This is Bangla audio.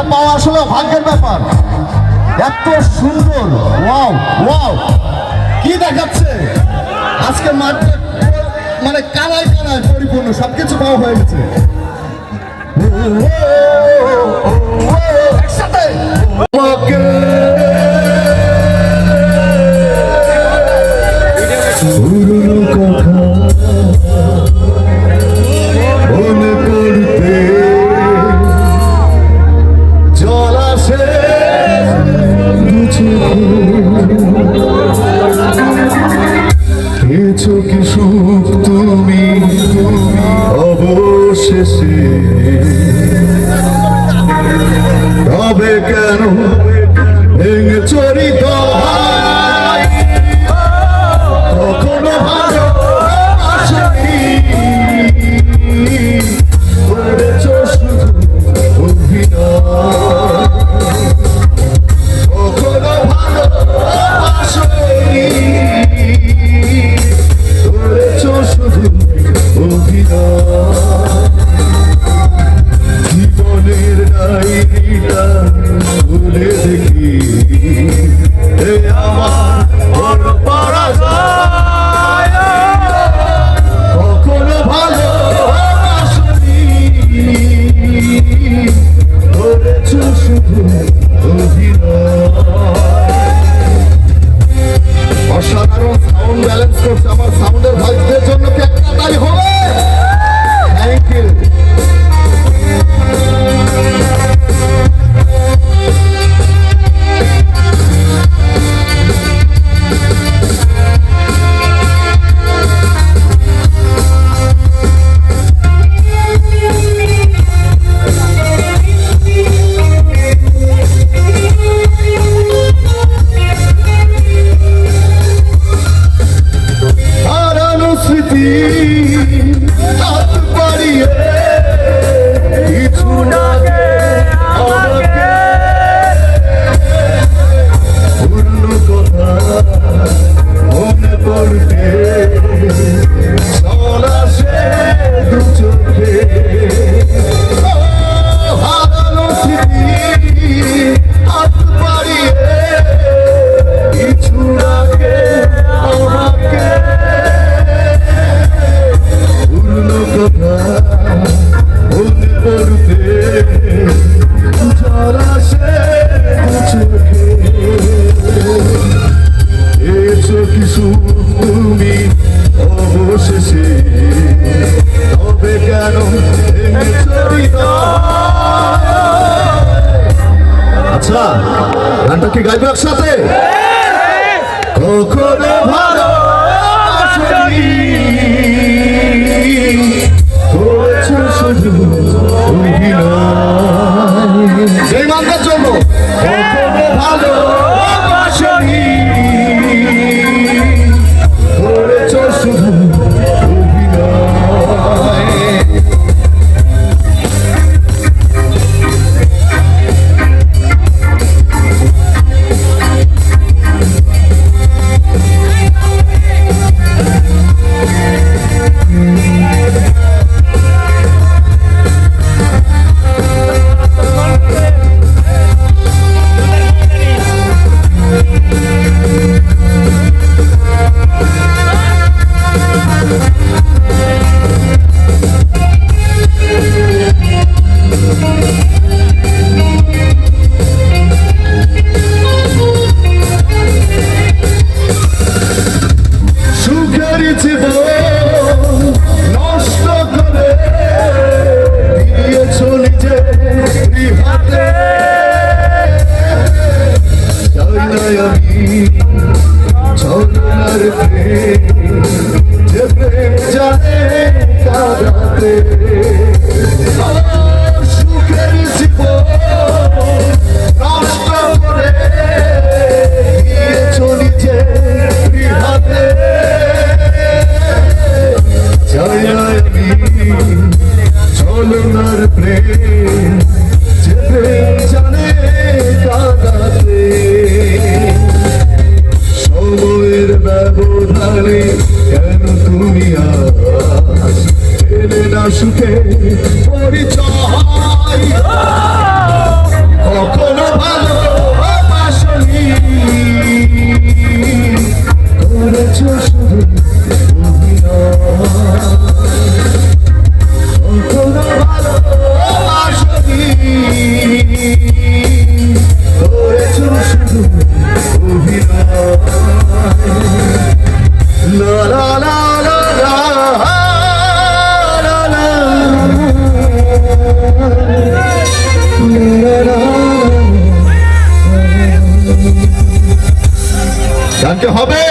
এটা পাওয়া আসলে ভাগ্যের ব্যাপার এত সুন্দর ওয়াও ওয়াও কি দেখাচ্ছে আজকে মাঠে মানে কানায় কালায় পরিপূর্ণ সবকিছু পাওয়া হয়ে গেছে একসাথে শেষে। তবে কেন ভেঙে চড়ে আচ্ছা গানটা কি গাইবে একসাথে? কখনো ভালো রে সুখে পরিচয়। কখনো ভালো বাসনি? করেছ শুধু গানকে হবে।